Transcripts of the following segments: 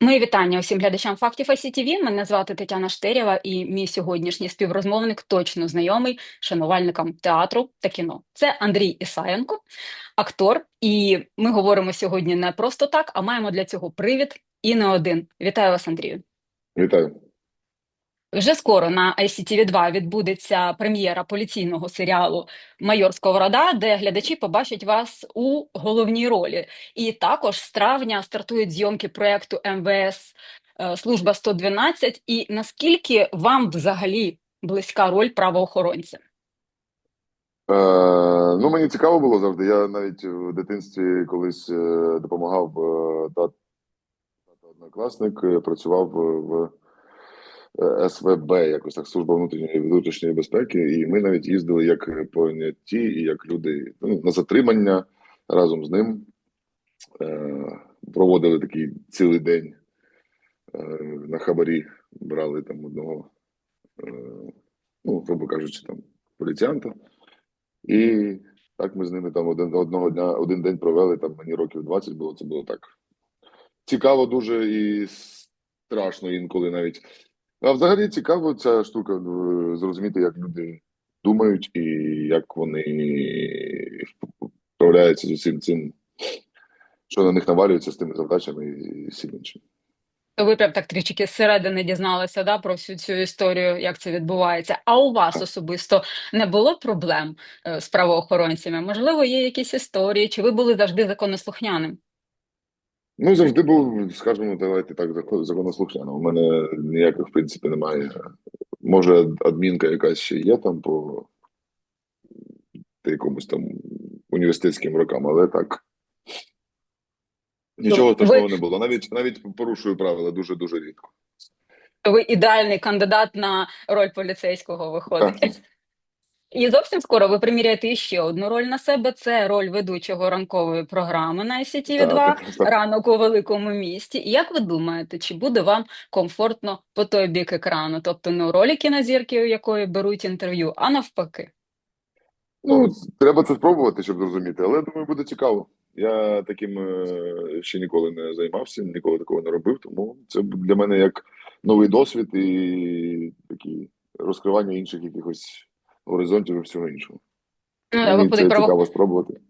Мої вітання усім глядачам фактів ICTV. Мене звати Тетяна Штерєва, і мій сьогоднішній співрозмовник точно знайомий шанувальникам театру та кіно. Це Андрій Ісаєнко, актор. І ми говоримо сьогодні не просто так, а маємо для цього привід і не один. Вітаю вас, Андрію. Вітаю. Вже скоро на ICTV 2 відбудеться прем'єра поліційного серіалу Майор Сковорода, де глядачі побачать вас у головній ролі. І також з травня стартують зйомки проекту МВС е, Служба 112. І наскільки вам взагалі близька роль правоохоронця? Е, ну, мені цікаво було завжди. Я навіть в дитинстві колись е, допомагав е, тат, однокласник, працював в СВБ, якось так, служба внутрішньої внутрішньої безпеки, і ми навіть їздили як поняті і як люди ну, на затримання разом з ним. Е, проводили такий цілий день е, на хабарі, брали там одного, е, ну, грубо кажучи, там поліціянта. І так ми з ними там один одного дня, один день провели, там мені років 20 було, це було так цікаво дуже і страшно інколи навіть. А взагалі цікаво ця штука е, зрозуміти, як люди думають і як вони справляються з усім цим, що на них навалюється з тими завдачами і всім іншим. То ви прям так трішки зсередини дізналися да, про всю цю історію, як це відбувається. А у вас особисто не було проблем е, з правоохоронцями? Можливо, є якісь історії, чи ви були завжди законослухняним? Ну, завжди був, скажімо, давайте так, закон- законослухняно. У мене ніяких, в принципі, немає. Може, адмінка якась ще є там по якомусь там університетським рокам, але так. Нічого Тобто ви- страшного не було. Навіть навіть порушую правила дуже-дуже рідко. Ви ідеальний кандидат на роль поліцейського виходить. Так. І зовсім скоро ви приміряєте ще одну роль на себе. Це роль ведучого ранкової програми на ICTV 2 Так, так. ранок у великому місті. І як ви думаєте, чи буде вам комфортно по той бік екрану? Тобто не у ролі кінозірки, у якої беруть інтерв'ю, а навпаки? Ну, треба це спробувати, щоб зрозуміти, але думаю, буде цікаво. Я таким е, ще ніколи не займався, ніколи такого не робив, тому це для мене як новий досвід і такі розкривання інших якихось горизонтів і всього іншого. Ну, Мені це право... цікаво спробувати.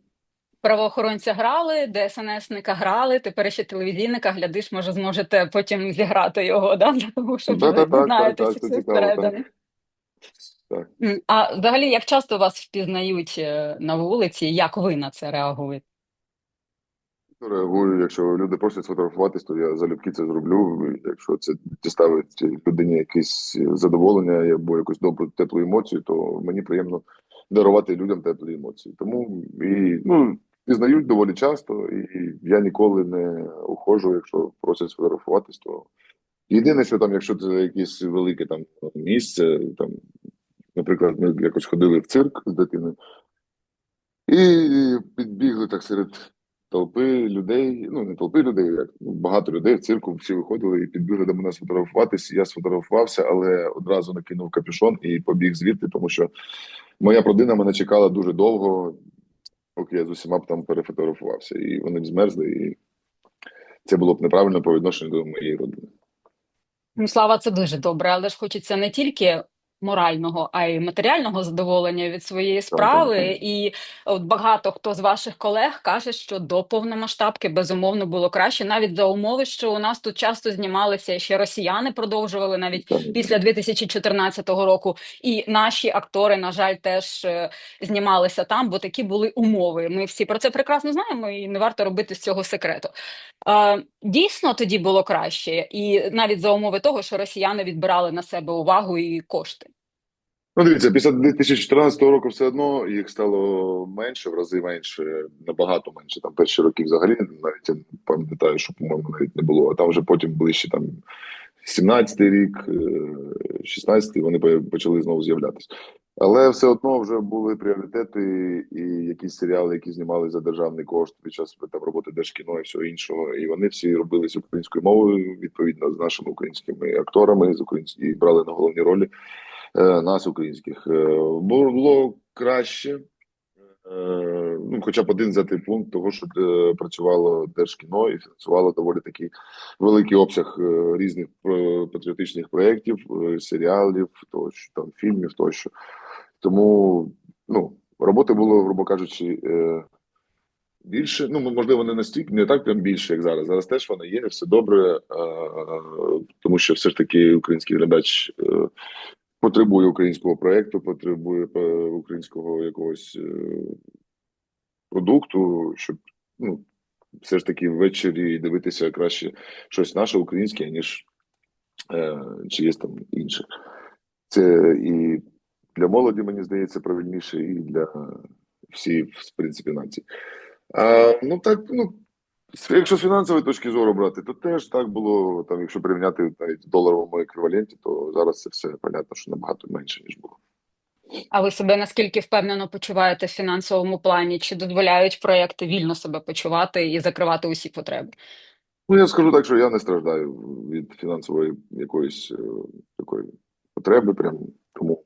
правоохоронця грали, ДСНСника грали, тепер ще телевізійника, глядиш, може, зможете потім зіграти його, да? тому що Да, ви так, це цікаво, так. всередині. Так. А взагалі, як часто вас впізнають е, на вулиці, як ви на це реагуєте? Реагую, якщо люди просять сфотографуватись, то я залюбки це зроблю. Якщо це діставить людині якесь задоволення або якусь добру теплу емоцію, то мені приємно дарувати людям теплі емоції. Тому і ну пізнають доволі часто, і я ніколи не уходжу, якщо просять сфотографуватись, то єдине, що там, якщо це якесь велике там місце, там, наприклад, ми якось ходили в цирк з дитиною, і підбігли так серед толпи людей, ну не толпи людей, як багато людей в цирку, всі виходили і підбігли до мене сфотографуватись. Я сфотографувався, але одразу накинув капюшон і побіг звідти, тому що моя родина мене чекала дуже довго, поки я з усіма б там перефотографувався. І вони б змерзли, і це було б неправильно по відношенню до моєї родини. Ну, Слава, це дуже добре, але ж хочеться не тільки морального, а й матеріального задоволення від своєї справи. І от багато хто з ваших колег каже, що до повномасштабки безумовно було краще, навіть за умови, що у нас тут часто знімалися ще росіяни продовжували навіть після 2014 року. І наші актори, на жаль, теж е, знімалися там, бо такі були умови. Ми всі про це прекрасно знаємо, і не варто робити з цього секрету. Дійсно, тоді було краще, і навіть за умови того, що росіяни відбирали на себе увагу і кошти. Ну, дивіться, після 2014 року все одно їх стало менше, в рази менше, набагато менше. Там перші роки взагалі навіть я пам'ятаю, що по-моєму навіть не було. А там вже потім ближче там 17-й рік, е, 16-й, вони почали знову з'являтися. Але все одно вже були пріоритети і якісь серіали, які знімали за державний кошт під час там роботи держкіно і всього іншого. І вони всі робились українською мовою, відповідно з нашими українськими акторами, з українські брали на головні ролі е, нас, українських. Е, Було краще. Е, ну, хоча б один взяти пункт того, що е, працювало Держкіно і фінансувало доволі такий великий обсяг е, різних е, патріотичних проєктів, е, серіалів, тощо там фільмів тощо. Тому ну, роботи було, грубо кажучи, е, більше. Ну, можливо, не настільки, не так прям більше, як зараз. Зараз теж вона є, все добре, е, тому що все ж таки український глядач. Потребує українського проекту, потребує е, українського якогось е, продукту, щоб ну, все ж таки ввечері дивитися краще щось наше українське, ніж е, чиєсь там інше. Це і для молоді, мені здається, правильніше, і для всіх, в принципі, націй. А, ну так, ну. Якщо з фінансової точки зору брати, то теж так було. Там, якщо порівняти навіть в доларовому еквіваленті, то зараз це все понятно, що набагато менше ніж було. А ви себе наскільки впевнено почуваєте в фінансовому плані? Чи дозволяють проекти вільно себе почувати і закривати усі потреби? Ну, я скажу так, що я не страждаю від фінансової якоїсь е, такої потреби. Прям тому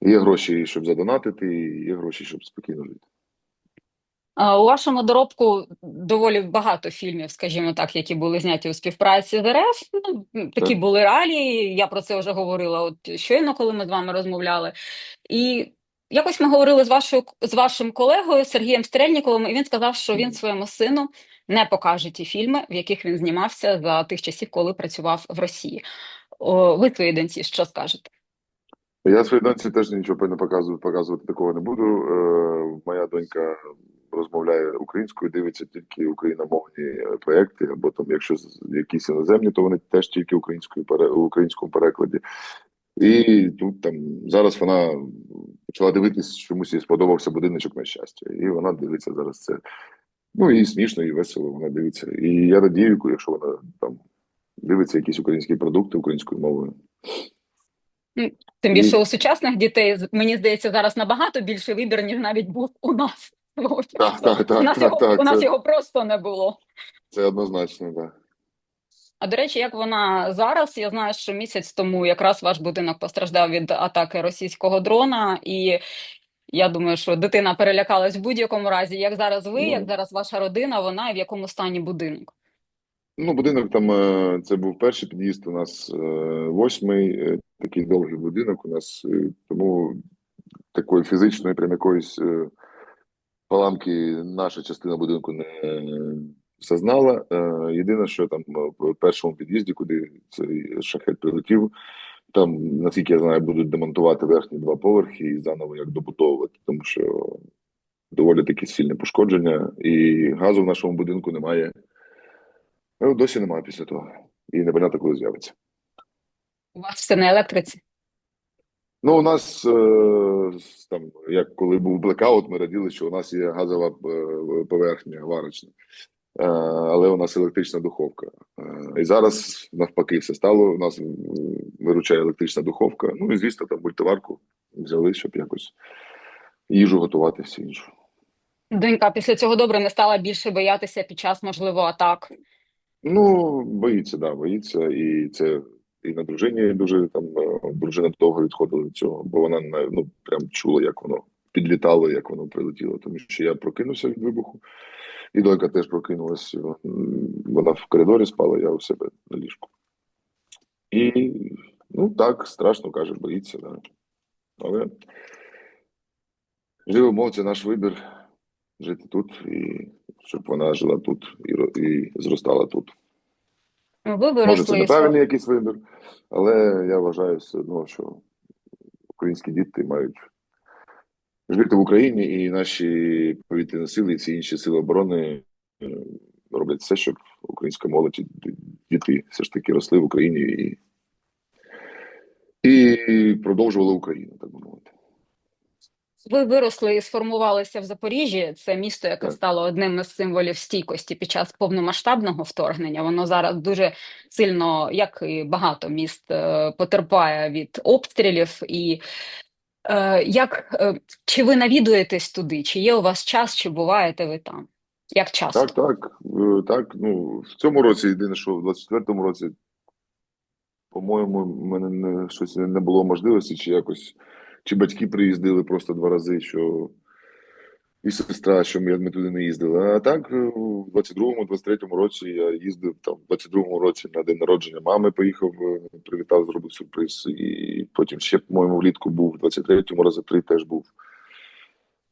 є гроші, щоб задонатити, і є гроші, щоб спокійно жити. У вашому доробку доволі багато фільмів, скажімо так, які були зняті у співпраці з РФ. Ну, такі Так. були реалії. Я про це вже говорила от щойно, коли ми з вами розмовляли. І якось ми говорили з вашою з вашим колегою Сергієм Стрельніковим, і він сказав, що він своєму сину не покаже ті фільми, в яких він знімався за тих часів, коли працював в Росії. О, ви своїй доньці що скажете? Я своїй доньці теж нічого не показую, показувати такого не буду. Е, моя донька розмовляє українською, дивиться тільки україномовні е, проекти, або там, якщо якісь іноземні, то вони теж тільки українською українському перекладі. І тут там зараз вона почала дивитись, чомусь їй сподобався будиночок на щастя. І вона дивиться зараз це. Ну і смішно, і весело вона дивиться. І я радію, якщо вона там дивиться якісь українські продукти українською мовою. Тим І- більше у сучасних дітей, мені здається, зараз набагато більше вибір, ніж навіть був у нас. Так, так, так, у нас, так, його, так, у нас це- його просто не було. Це однозначно, так. А до речі, як вона зараз? Я знаю, що місяц тому якраз ваш будинок постраждав від атаки російського дрона, і я думаю, що дитина перелякалась в будь-якому разі. Як зараз ви, Ну. як зараз ваша родина, вона і в якому стані будинок? Ну, будинок там е, це був перший під'їзд. У нас е, восьмий, е, такий довгий будинок. У нас тому такої фізичної, прям якоїсь е, паламки наша частина будинку не зазнала. Е, Єдине, що там е, в першому під'їзді, куди цей шахет прилетів, там, наскільки я знаю, будуть демонтувати верхні два поверхи і заново як добудовувати, тому що доволі такі сильне пошкодження, і газу в нашому будинку немає. Ну, досі немає після того. І непонятно, коли з'явиться. У вас все на електриці? Ну, у нас е, там, як коли був блекаут, ми раділи, що у нас є газова е, поверхня варочна, е, але у нас електрична духовка. І зараз навпаки все стало. У нас виручає електрична духовка. Ну і звісно, там мультиварку взяли, щоб якось їжу готувати всі іншу. Донька після цього добре не стала більше боятися під час, можливо, атак. Ну, боїться, да, боїться, і це і на дружині дуже там е, дружина довго відходила від цього, бо вона ну прям чула, як воно підлітало, як воно прилетіло. Тому що я прокинувся від вибуху, і донька теж прокинулась. Вона в коридорі спала, я у себе на ліжку. І ну так, страшно каже, боїться, да. Але живемо, це наш вибір жити тут, і щоб вона жила тут і, і зростала тут. Ви Може, це виросли неправильний якийсь вибір, але я вважаю все одно, що українські діти мають жити в Україні, і наші повітряні сили, і всі інші сили оборони е, роблять все, щоб українська молодь і діти все ж таки росли в Україні і, і продовжували Україну, так би мовити. Ви виросли і сформувалися в Запоріжжі. Це місто, яке стало одним із символів стійкості під час повномасштабного вторгнення. Воно зараз дуже сильно, як і багато міст, е, потерпає від обстрілів. І е, як е, чи ви навідуєтесь туди? Чи є у вас час, чи буваєте ви там? Як часто? Так, так, так. Ну, в цьому році єдине, що в 24-му році, по-моєму, в мене не, щось не було можливості, чи якось, чи батьки приїздили просто два рази, що і сестра, що ми, ми туди не їздили. А так, е, у 22-му, 23-му році я їздив там, в 22-му році на день народження мами поїхав, е, привітав, зробив сюрприз. І потім ще, по-моєму, влітку був, в 23-му рази три теж був.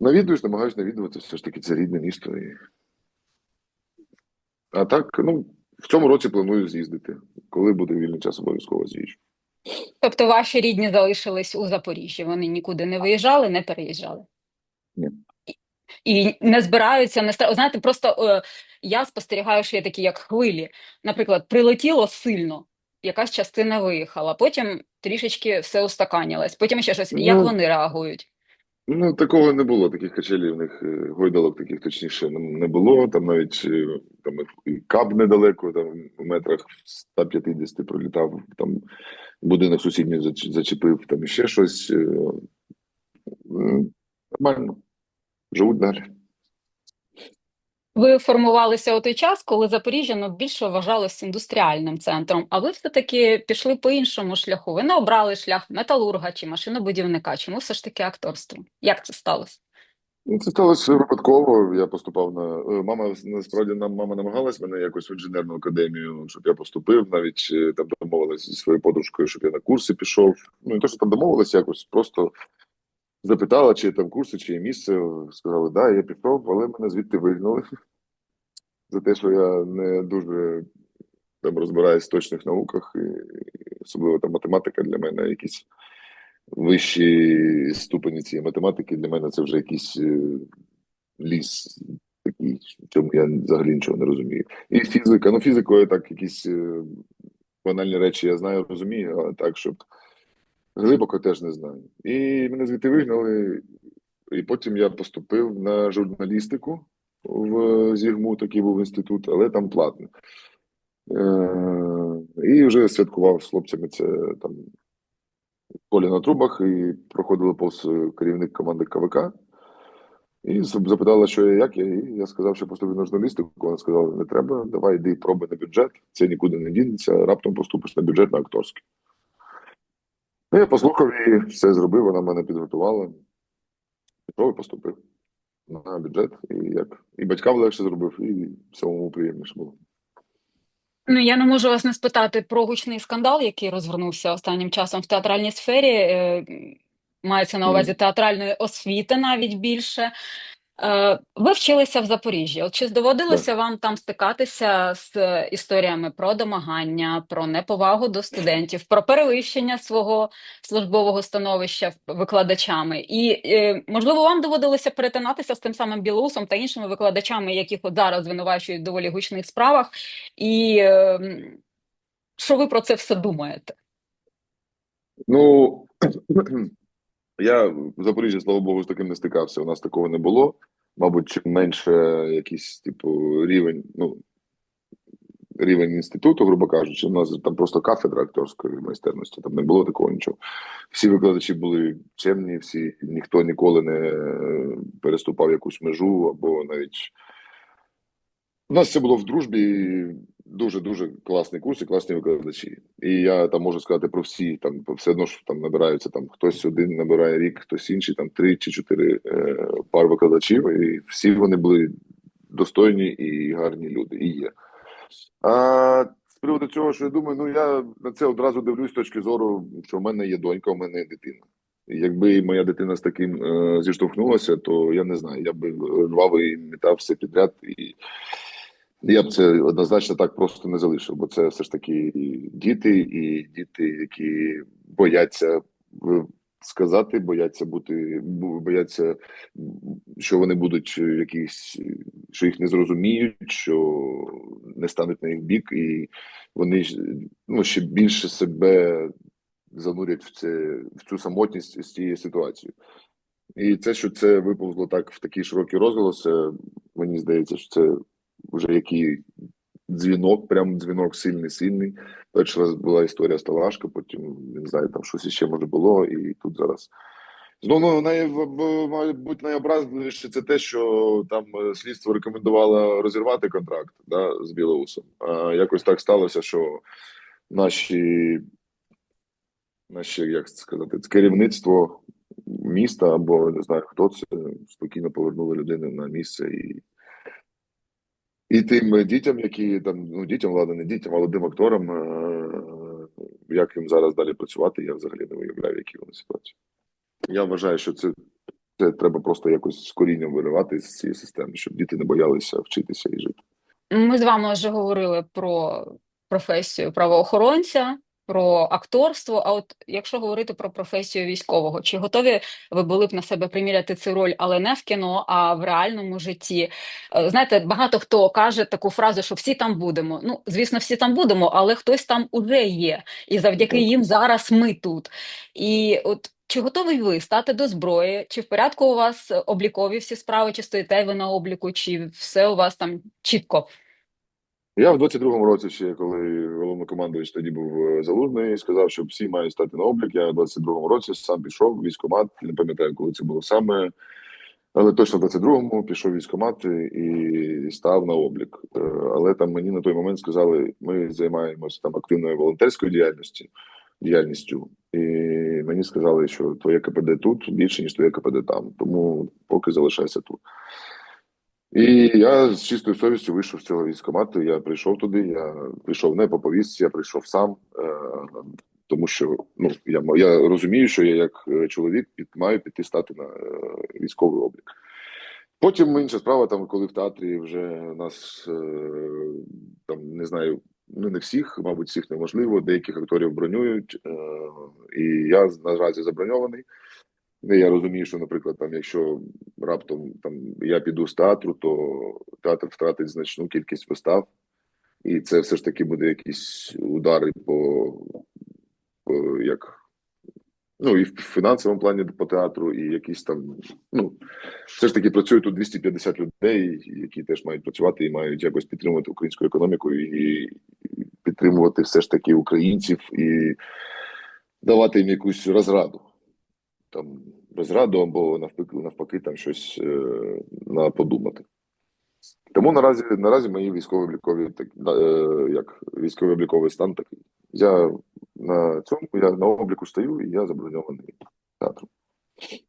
Навідуюсь, намагаюся навідувати, все ж таки це рідне місто. І... А так, ну, в цьому році планую з'їздити. Коли буде вільний час, обов'язково з'їжджу. Тобто ваші рідні залишились у Запоріжжі, вони нікуди не виїжджали, не переїжджали? Ні. І, не збираються, не стра- Знаєте, просто е, я спостерігаю, що є такі як хвилі. Наприклад, прилетіло сильно, якась частина виїхала, потім трішечки все устаканілось, потім ще щось. Як Ну, вони реагують? Ну, такого не було. Таких качелів в них е, гойдалок таких точніше не- не було. Там навіть е, там і каб недалеко, там в метрах 150 пролітав, там будинок сусідній зачепив, там ще щось. е, Нормально. Живуть далі. Ви формувалися у той час, коли Запоріжжя ну, більше вважалось індустріальним центром, а ви все-таки пішли по іншому шляху. Ви не обрали шлях металурга чи машинобудівника. Чому все ж таки акторство? Як це сталося? Ну, це сталося випадково. Я поступав на е, мама. Насправді нам мама намагалась мене якось в інженерну академію, щоб я поступив. Навіть е, там домовилася зі своєю подружкою, щоб я на курси пішов. Ну не те, що там домовилися, якось просто запитала, чи є там курси, чи є місце. Сказали, да, я пішов, але мене звідти вигнали за те, що я не дуже там розбираюсь в точних науках, і особливо там математика для мене якісь вищі ступені цієї математики. Для мене це вже якийсь е, ліс такий, в чому я взагалі нічого не розумію. І фізика. Ну, фізикою так якісь е, банальні речі я знаю, розумію, але так, щоб глибоко теж не знаю. І мене звідти вигнали, і потім я поступив на журналістику в ЗІГМУ, такий був інститут, але там платно. Е, і вже святкував з хлопцями це там в полі на трубах, і проходили повз керівник команди КВК. І запитала, що я як я, і я сказав, що поступив на журналістику. Вона сказала: не треба, давай йди проби на бюджет, це нікуди не дінеться, раптом поступиш на бюджет на акторський. Ну, я послухав і все зробив, вона мене підготувала. Пішов і поступив на бюджет. І як і батькам легше зробив, і самому приємніше було. Ну, я не можу вас не спитати про гучний скандал, який розвернувся останнім часом в театральній сфері. Е, Мається на увазі театральної освіти навіть більше. Е, Ви вчилися в Запоріжжі. От чи доводилося вам там стикатися з е, історіями про домагання, про неповагу до студентів, про перевищення свого службового становища викладачами? І, е, можливо, вам доводилося перетинатися з тим самим Білоусом та іншими викладачами, яких от зараз звинувачують в доволі гучних справах? І е, що ви про це все думаєте? Ну я в Запоріжжі, слава Богу, з таким не стикався. У нас такого не було. Мабуть, чим менше якийсь, типу, рівень, ну, рівень інституту, грубо кажучи, у нас там просто кафедра акторської майстерності, там не було такого нічого. Всі викладачі були чемні, всі, ніхто ніколи не е, переступав якусь межу або навіть. У нас це було в дружбі дуже дуже класний курс і класні викладачі. І я там можу сказати про всі. Там все одно ж там набираються там хтось один набирає рік, хтось інший, там три чи чотири е, пар викладачів, і всі вони були достойні і гарні люди. І є. А з приводу цього, що я думаю, ну я на це одразу дивлюсь з точки зору, що в мене є донька, у мене є дитина. Якби моя дитина з таким е, зіштовхнулася, то я не знаю, я би рвав і метав все підряд, і я б це однозначно так просто не залишив, бо це все ж таки діти, і діти, які бояться е, сказати, бояться бути, бояться, що вони будуть якісь, що їх не зрозуміють, що не стануть на їх бік, і вони ну, ще більше себе занурять в це в цю самотність з цією ситуацією. І це, що це виповзло так в такий широкий розголос, мені здається, що це вже який дзвінок, прям дзвінок сильний, сильний. Перший раз була історія Сталашка, потім не знаю, там щось іще може було, і тут зараз. Ну, ну мабуть, найобразливіше це те, що там е, слідство рекомендувало розірвати контракт да, з Білоусом. А якось так сталося, що наші, наші як сказати, керівництво міста, або не знаю хто це, спокійно повернули людину на місце і. І тим дітям, які там, ну дітям, ладно, не дітям, молодим акторам, е, як їм зараз далі працювати, я взагалі не виявляю, які вони ситуації. Я вважаю, що це, це треба просто якось з корінням виривати з цієї системи, щоб діти не боялися вчитися і жити. Ми з вами вже говорили про професію правоохоронця, про акторство. А от якщо говорити про професію військового, чи готові ви були б на себе приміряти цю роль, але не в кіно, а в реальному житті? Е, Знаєте, багато хто каже таку фразу, що всі там будемо. Ну, звісно, всі там будемо, але хтось там уже є, і завдяки їм зараз ми тут. І от чи готовий ви стати до зброї? Чи в порядку у вас облікові всі справи, чи стоїте ви на обліку, чи все у вас там чітко? Я в 22-му році, ще коли головнокомандувач тоді був е, залужний, сказав, що всі мають стати на облік. Я в 22-му році сам пішов в військкомат, не пам'ятаю, коли це було саме. Але точно в 22-му пішов військкомат і став на облік. Е, Але там мені на той момент сказали, ми займаємося там активною волонтерською діяльністю, діяльністю. І мені сказали, що твоє КПД тут більше, ніж твоє КПД там. Тому поки залишайся тут. І я з чистою совістю вийшов з цього військкомату. Я прийшов туди. Я прийшов не по повістці, я прийшов сам, е, тому що ну я я розумію, що я як е, чоловік під маю піти стати на е, військовий облік. Потім інша справа, там, коли в театрі вже нас е, там не знаю, ну не всіх, мабуть, всіх неможливо, деяких акторів бронюють, е, і я наразі заброньований. Ну, я розумію, що, наприклад, там, якщо раптом там я піду з театру, то театр втратить значну кількість вистав, і це все ж таки буде якісь удари по, по як ну і в фінансовому плані по театру, і якісь там. Ну все ж таки працює тут 250 людей, які теж мають працювати і мають якось підтримувати українську економіку і підтримувати все ж таки українців і давати їм якусь розраду там розраду або навпаки, навпаки там щось е, на подумати. Тому наразі наразі мої військові облікові так е, як військовий обліковий стан такий. Я на цьому я на обліку стою і я заброньований театром.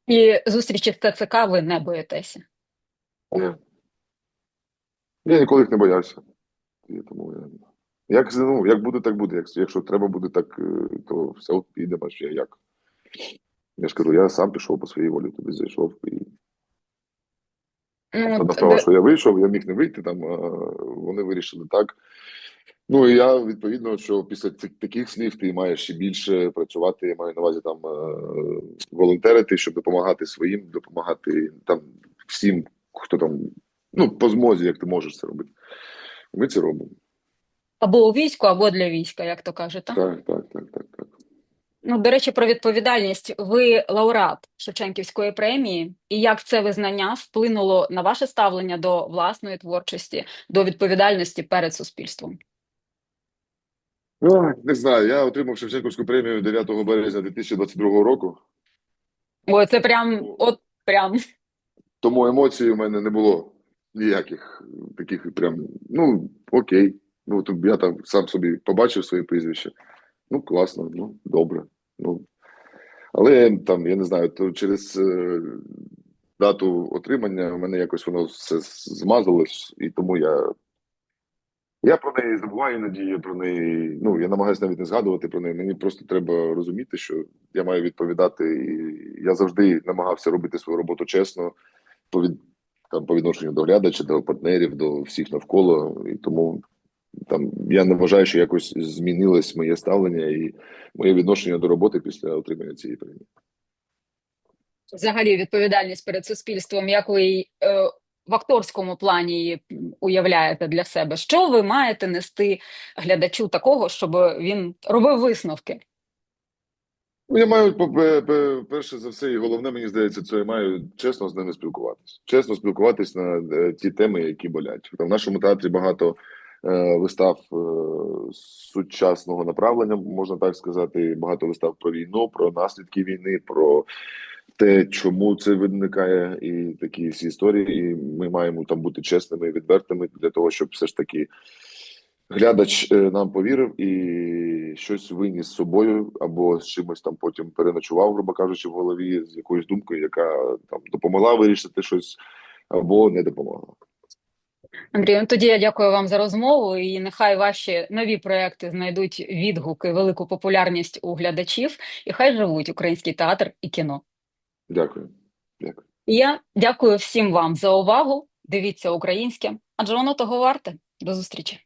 І зустрічі з ТЦК ви не боїтеся. Ні. Я ніколи їх не боявся. І тому я як ну, як буде, так буде. Як, якщо треба буде так, е, то все от підемо. Ще як. Я ж кажу, я сам пішов по своїй волі, туди зайшов і Одна справа, що я вийшов, я міг не вийти там. Вони вирішили так. Ну і я відповідно, що після таких слів ти маєш ще більше працювати. Я маю на увазі там е, волонтерити, щоб допомагати своїм, допомагати там всім, хто там ну по змозі, як ти можеш це робити. Ми це робимо. Або у війську, або для війська, як то кажете. Так, так. Ну, до речі, про відповідальність. Ви лауреат Шевченківської премії, і як це визнання вплинуло на ваше ставлення до власної творчості, до відповідальності перед суспільством? Ой, не знаю. Я отримав Шевченківську премію 9 березня 2022 року. Ой, це прям, от прям. Тому емоцій у мене не було ніяких таких прям, ну окей. Ну я там сам собі побачив своє прізвище. Ну, класно, ну добре. Ну але там, я не знаю, то через е, дату отримання у мене якось воно все змазалось, і тому я. Я про неї забуваю іноді, про неї. Ну я намагаюся навіть не згадувати про неї. Мені просто треба розуміти, що я маю відповідати, і я завжди намагався робити свою роботу чесно, по від там по відношенню до глядача, до партнерів, до всіх навколо. І тому там я не вважаю, що якось змінилось моє ставлення і моє відношення до роботи після отримання цієї премії. Взагалі, відповідальність перед суспільством, як ви е, в акторському плані уявляєте для себе? Що ви маєте нести глядачу такого, щоб він робив висновки? Ну, я маю перше за все, і головне, мені здається, це я маю чесно з ними спілкуватися. Чесно спілкуватись на е, ті теми, які болять. В нашому театрі багато вистав е, сучасного направлення, можна так сказати. Багато вистав про війну, про наслідки війни, про те, чому це виникає, і такі всі історії. І ми маємо там бути чесними і відвертими для того, щоб все ж таки глядач е, нам повірив і щось виніс з собою, або з чимось там потім переночував, грубо кажучи, в голові з якоюсь думкою, яка там допомогла вирішити щось або не допомогла. Андрію, ну тоді я дякую вам за розмову, і нехай ваші нові проекти знайдуть відгуки, велику популярність у глядачів, і хай живуть український театр і кіно. Дякую. Дякую. І я дякую всім вам за увагу. Дивіться українське, адже воно того варте. До зустрічі.